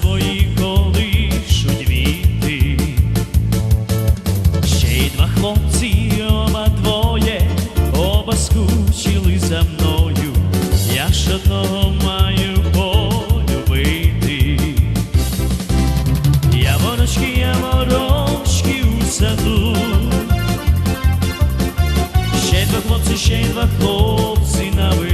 свої колишуть віти, ще й два хлопці, оба двоє, оба скучили за мною, я ж одного маю полюбити, я ворочки, я ворочки у саду, ще й два хлопці, ще й два хлопці на вигляд.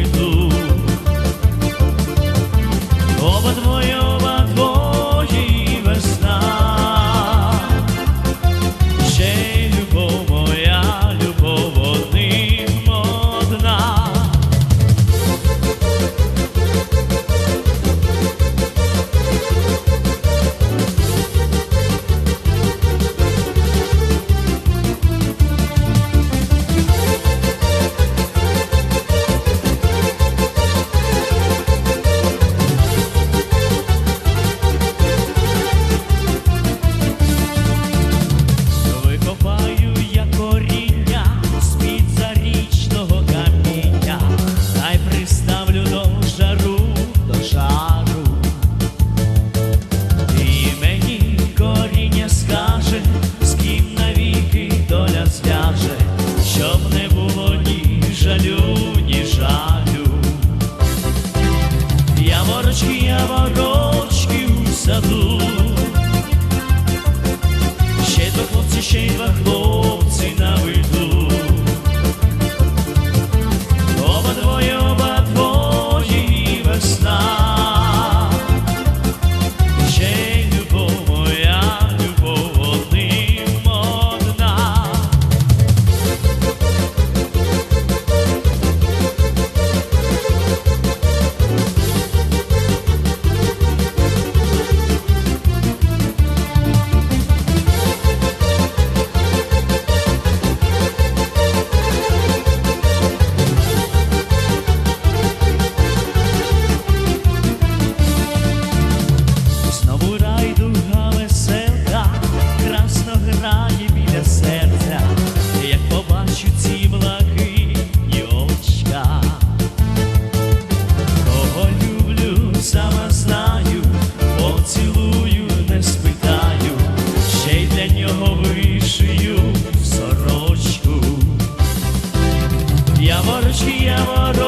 te amo.